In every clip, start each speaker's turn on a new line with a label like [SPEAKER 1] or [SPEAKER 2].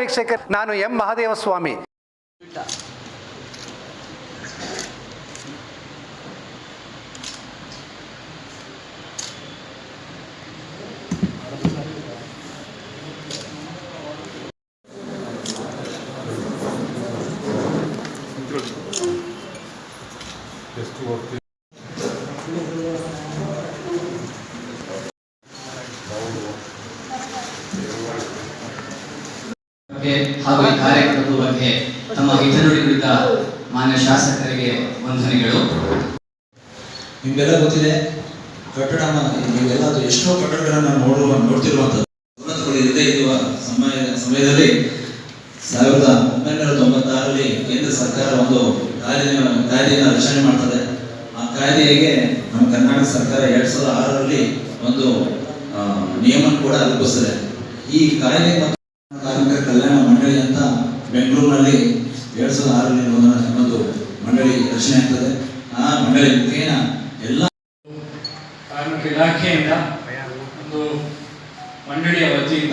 [SPEAKER 1] ವೀಕ್ಷಕರ್ ನಾನು ಎಂ ಮಹಾದೇವಸ್ವಾಮಿ
[SPEAKER 2] ಬಗ್ಗೆ ಹಾಗೂ ಈ ಕಾರ್ಯಕ್ರಮದ ಬಗ್ಗೆ ತಮ್ಮ ಹಿತನುಡಿ ಕುರಿತ ಮಾನ್ಯ ಶಾಸಕರಿಗೆ ವಂದನೆಗಳು.
[SPEAKER 3] ನಿಮ್ಗೆಲ್ಲ ಗೊತ್ತಿದೆ ಕಟ್ಟಡ ನೀವೆಲ್ಲ ಎಷ್ಟೋ ಕಟ್ಟಡಗಳನ್ನ ನೋಡುವ, ನೋಡ್ತಿರುವಂಥದ್ದು. ಸವಲತ್ತುಗಳು ಇರದೇ ಇರುವ ಸಮಯ, ಸಮಯದಲ್ಲಿ ಸಾವಿರದ ಒಂಬೈನೂರ ತೊಂಬತ್ತಾರರಲ್ಲಿ ಕೇಂದ್ರ ಸರ್ಕಾರ ಒಂದು ಕಾಯ್ದೆ ಕಾಯ್ದೆಯನ್ನು ರಚನೆ ಮಾಡ್ತದೆ. ಆ ಕಾಯ್ದೆಗೆ ನಮ್ಮ ಕರ್ನಾಟಕ ಸರ್ಕಾರ ಎರಡ್ ಸಾವಿರದ ಆರರಲ್ಲಿ ಒಂದು ನಿಯಮ ಕೂಡ ರೂಪಿಸಿದೆ ಈ ಕಾಯ್ದೆ ಮತ್ತು ಕಾರ್ಮಿಕರ ಕಲ್ಯಾಣ ಮಂಡಳಿ ಅಂತ ಬೆಂಗಳೂರಿನಲ್ಲಿ ಎರಡ್ ಸಾವಿರದ ಆರರಲ್ಲಿ ಒಂದು- ಮಂಡಳಿ ರಚನೆ ಆಗ್ತದೆ. ಆ ಮಂಡಳಿ ಮುಖೇನ ಎಲ್ಲ
[SPEAKER 4] ಕಾರ್ಮಿಕ ಇಲಾಖೆಯಿಂದ ಒಂದು ಮಂಡಳಿಯ ವತಿಯಿಂದ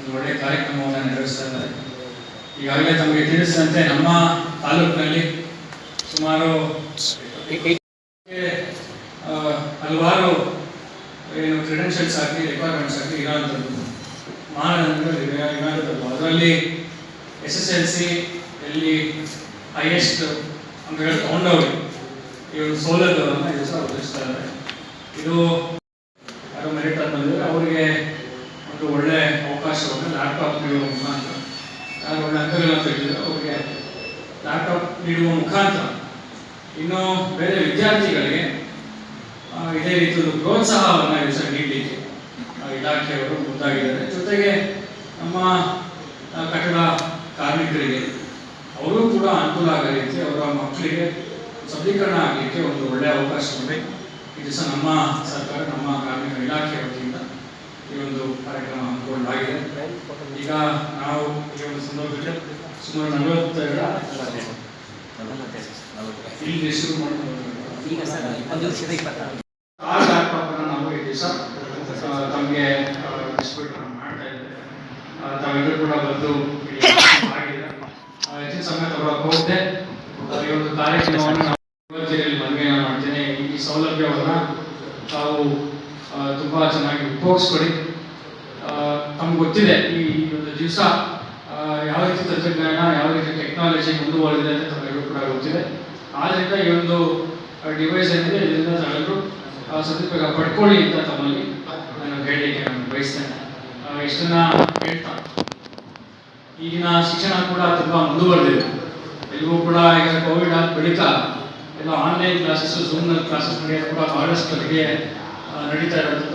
[SPEAKER 4] ಒಂದು ಒಳ್ಳೆಯ ಕಾರ್ಯಕ್ರಮವನ್ನು ನೆರವೇರಿಸ್ತಾ ಇದ್ದಾರೆ. ಈಗಾಗಲೇ ತಮಗೆ ತಿಳಿಸಿದಂತೆ ನಮ್ಮ ತಾಲೂಕಿನಲ್ಲಿ ಸುಮಾರು ಹಲವಾರು, ಏನು ಕ್ರೆಡೆನ್ಷಿಯಲ್ಸ್ ಆಗಲಿ ರಿಕ್ವೈರ್ಮೆಂಟ್ಸ್ ಆಗಲಿ ಇರೋಂಥದ್ದು ಮಾನದಂಡಗಳು ಇವೆ- ಅದರಲ್ಲಿ ಎಸ್ ಎಸ್ ಎಲ್ ಸಿ ಎಲ್ಲಿ ಹೈಯೆಸ್ಟ್ ಅಂಕಗಳು ತಗೊಂಡವರು ಸೌಲಭ್ಯವನ್ನು ಇದು ಸಹ ಒದಗಿಸ್ತಾ ಇದ್ದಾರೆ ಇದು ಯಾರು ಮೆರಿಟ್ ಅಂತ ಬಂದಿದ್ರೆ ಅವರಿಗೆ ಒಂದು ಒಳ್ಳೆ ಅವಕಾಶವನ್ನು ಲ್ಯಾಪ್ಟಾಪ್ ನೀಡುವ ಮುಖಾಂತರ. ಯಾರು ಒಳ್ಳೆ ಅಂಕಗಳನ್ನು ತೆಗೆದಿದ್ರೆ ಅವರಿಗೆ ಲ್ಯಾಪ್ಟಾಪ್ ನೀಡುವ ಮುಖಾಂತರ. ಇನ್ನು ಬೇರೆ ವಿದ್ಯಾರ್ಥಿಗಳಿಗೆ ಇದೇ ರೀತಿ ಒಂದು ಪ್ರೋತ್ಸಾಹವನ್ನು ಸಹ ನೀಡಲಿಕ್ಕೆ ಇಲಾಖೆಯವರು ಮುಂದಾಗಿದ್ದಾರೆ. ಜೊತೆಗೆ ನಮ್ಮ ಕಟ್ಟಡ ಕಾರ್ಮಿಕರಿಗೆ ಅವರು ಕೂಡ ಅನುಕೂಲ ಆಗೋ ರೀತಿ ಅವರ ಮಕ್ಕಳಿಗೆ ಸಬಲೀಕರಣ ಆಗಲಿಕ್ಕೆ ಒಂದು ಒಳ್ಳೆಯ ಅವಕಾಶವಿದೆ ಇದು. ಸಹ ನಮ್ಮ ಸರ್ಕಾರ ನಮ್ಮ ಕಾರ್ಮಿಕ ಇಲಾಖೆ ವತಿಯಿಂದ ಈ ಒಂದು ಕಾರ್ಯಕ್ರಮ ಹಮ್ಮಿಕೊಳ್ಳಲಾಗಿದೆ. ಈಗ ನಾವು ಈ ಒಂದು ಸಂದರ್ಭದಲ್ಲಿ ಸುಮಾರು ನಲವತ್ತೆರಡು ಇಲ್ಲಿ ಶುರು ಮಾಡ್ಕೊಂಡು ನಾವು ಈ ದಿವಸ ತಮಗೆ ಮಾಡ್ತಾ ಇದ್ದೇವೆ. ತಾವೆಲ್ಲರೂ ಕೂಡ ಬಂದು ಸಮಯ ತಗೊಳಕ್ ಹೋಗದೆ ಈ ಒಂದು ಕಾರ್ಯಕ್ರಮವನ್ನು ನಾವು ಮನವಿಯನ್ನ ಮಾಡ್ತೇನೆ. ಈ ಸೌಲಭ್ಯವನ್ನ ತಾವು ತುಂಬ ಚೆನ್ನಾಗಿ ಉಪಯೋಗಿಸ್ಕೊಡಿ. ತಮ್ಗೆ ಗೊತ್ತಿದೆ ಈ ಒಂದು ದಿವಸ ಯಾವ ರೀತಿ ತಂತ್ರಜ್ಞಾನ ಯಾವ ರೀತಿ ಟೆಕ್ನಾಲಜಿ ಮುಂದುವರೆದಿದೆ ಅಂತ ತಮಗೆಲ್ಲರೂ ಕೂಡ ಗೊತ್ತಿದೆ. ಆದ್ರಿಂದ ಈ ಒಂದು ಡಿವೈಸ್ ಏನಿದೆ ಇದರಿಂದ ಆ, ಸದುಪಯೋಗ ಪಡ್ಕೊಳ್ಳಿ ಅಂತ ತಮ್ಮಲ್ಲಿ ನಾನು ಹೇಳಲಿಕ್ಕೆ ನಾನು ಬಯಸ್ತೇನೆ. ಇಷ್ಟನ್ನ ಹೇಳ್ತಾ ಈಗಿನ ಶಿಕ್ಷಣ ಕೂಡ ತುಂಬ ಮುಂದುವರೆದಿದೆ. ಎಲ್ಲಿಗೂ ಕೂಡ ಈಗ ಕೋವಿಡ್ ಆದ ಬಳಿಕ ಎಲ್ಲ ಆನ್ಲೈನ್ ಕ್ಲಾಸಸ್ ಝೂಮ್ನಲ್ಲಿ ಕ್ಲಾಸಸ್ ಕೂಡ ಬಹಳಷ್ಟು ಕಡೆಗೆ ನಡೀತಾ ಇರೋದು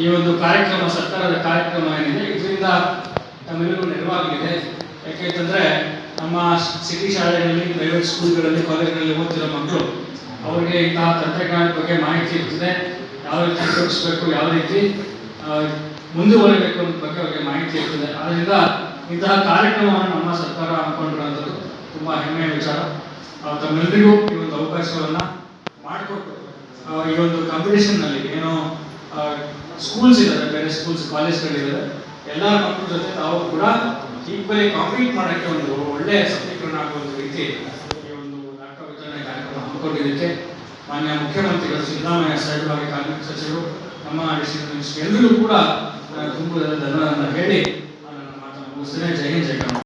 [SPEAKER 4] ಈ ಒಂದು ಕಾರ್ಯಕ್ರಮ, ಸರ್ಕಾರದ ಕಾರ್ಯಕ್ರಮ ಏನಿದೆ, ಇದರಿಂದ ನಮ್ಮೆಲ್ಲರಿಗೂ ನೆರವಾಗಲಿದೆ. ಯಾಕೆಂತಂದ್ರೆ ನಮ್ಮ ಸಿಟಿ ಶಾಲೆಗಳಲ್ಲಿ ಪ್ರೈವೇಟ್ ಸ್ಕೂಲ್ಗಳಲ್ಲಿ ಕಾಲೇಜ್ಗಳಲ್ಲಿ ಓದ್ತಿರೋ ಮಕ್ಕಳು ಅವರಿಗೆ ಇಂತಹ ತಂತ್ರಜ್ಞಾನದ ಬಗ್ಗೆ ಮಾಹಿತಿ ಇರ್ತದೆ. ಯಾವ ರೀತಿ ಉಪಯೋಗಿಸ್ಬೇಕು, ಯಾವ ರೀತಿ ಮುಂದುವರಿಬೇಕು ಅನ್ನೋ ಬಗ್ಗೆ ಅವರಿಗೆ ಮಾಹಿತಿ ಇರ್ತದೆ. ಆದ್ದರಿಂದ ಇಂತಹ ಕಾರ್ಯಕ್ರಮವನ್ನು ನಮ್ಮ ಸರ್ಕಾರ ಹಮ್ಮಿಕೊಂಡಿರುವಂಥದ್ದು ತುಂಬಾ ಹೆಮ್ಮೆಯ ವಿಚಾರ. ತಮ್ಮೆಲ್ಲರಿಗೂ ಈ ಒಂದು ಅವಕಾಶವನ್ನು ಮಾಡಿಕೊಟ್ಟು ಈ ಒಂದು ಕಾಂಪಿಟೇಷನ್ನಲ್ಲಿ ಏನೋ ಸ್ಕೂಲ್ಸ್ ಇದ್ದಾರೆ ಬೇರೆ ಸ್ಕೂಲ್ಸ್ ಕಾಲೇಜ್ಗಳಿದ್ದಾರೆ ಎಲ್ಲ ಮಕ್ಕಳ ಜೊತೆ ತಾವು ಕೂಡ ಈಕ್ವಲಿ ಕಾಂಪೀಟ್ ಮಾಡಕ್ಕೆ ಒಂದು ಒಳ್ಳೆ ಸಬಲೀಕರಣ ಆಗುವ ಒಂದು ರೀತಿ ಈ ಒಂದು ನಾಟಕ ವಿತರಣೆ ಕಾರ್ಯಕ್ರಮ ಹಮ್ಮಿಕೊಂಡಿದ್ದಕ್ಕೆ ಮಾನ್ಯ ಮುಖ್ಯಮಂತ್ರಿಗಳು ಸಿದ್ದರಾಮಯ್ಯ ಸಾಹೇಬ್ ಹಾಗೆ ಕಾರ್ಮಿಕ ಸಚಿವರು ನಮ್ಮ ಎಲ್ಲರೂ ಕೂಡ ತುಂಬ ಧನ್ಯವಾದ ಹೇಳಿ 不是的，鉴定结果。